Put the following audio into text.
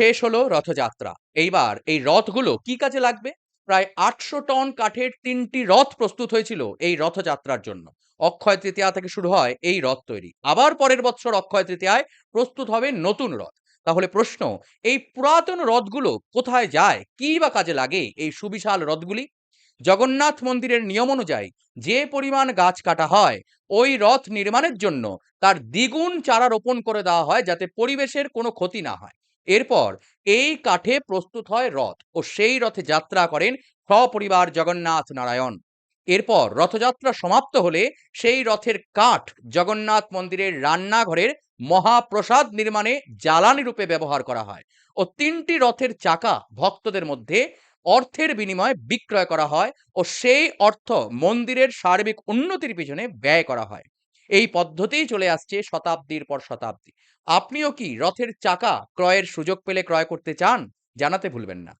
শেষ হলো রথযাত্রা। এইবার এই রথগুলো কি কাজে লাগবে? প্রায় আটশো টন কাঠের তিনটি রথ প্রস্তুত হয়েছিল এই রথযাত্রার জন্য। অক্ষয় তৃতীয়া থেকে শুরু হয় এই রথ তৈরি। আবার পরের বছর অক্ষয় তৃতীয়ায় প্রস্তুত হবে নতুন রথ। তাহলে প্রশ্ন, এই পুরাতন রথগুলো কোথায় যায়? কি বা কাজে লাগে এই সুবিশাল রথগুলি? জগন্নাথ মন্দিরের নিয়ম অনুযায়ী যে পরিমাণ গাছ কাটা হয়, ওই রথ নির্মাণের জন্য তার দ্বিগুণ চারা রোপণ করে দেওয়া হয় যাতে পরিবেশের কোনো ক্ষতি না হয়। এরপর এই কাঠে প্রস্তুত হয় রথ ও সেই রথে যাত্রা করেন সপরিবার জগন্নাথ নারায়ণ। এরপর রথযাত্রা সমাপ্ত হলে সেই রথের কাঠ জগন্নাথ মন্দিরের রান্নাঘরের মহাপ্রসাদ নির্মাণে জ্বালানি রূপে ব্যবহার করা হয় ও তিনটি রথের চাকা ভক্তদের মধ্যে অর্থের বিনিময়ে বিক্রয় করা হয় ও সেই অর্থ মন্দিরের সার্বিক উন্নতির পিছনে ব্যয় করা হয়। এই পদ্ধতিই চলে আসছে শতাব্দীর পর শতাব্দী। আপনিও কি রথের চাকা ক্রয়ের সুযোগ পেলে ক্রয় করতে চান? জানাতে ভুলবেন না।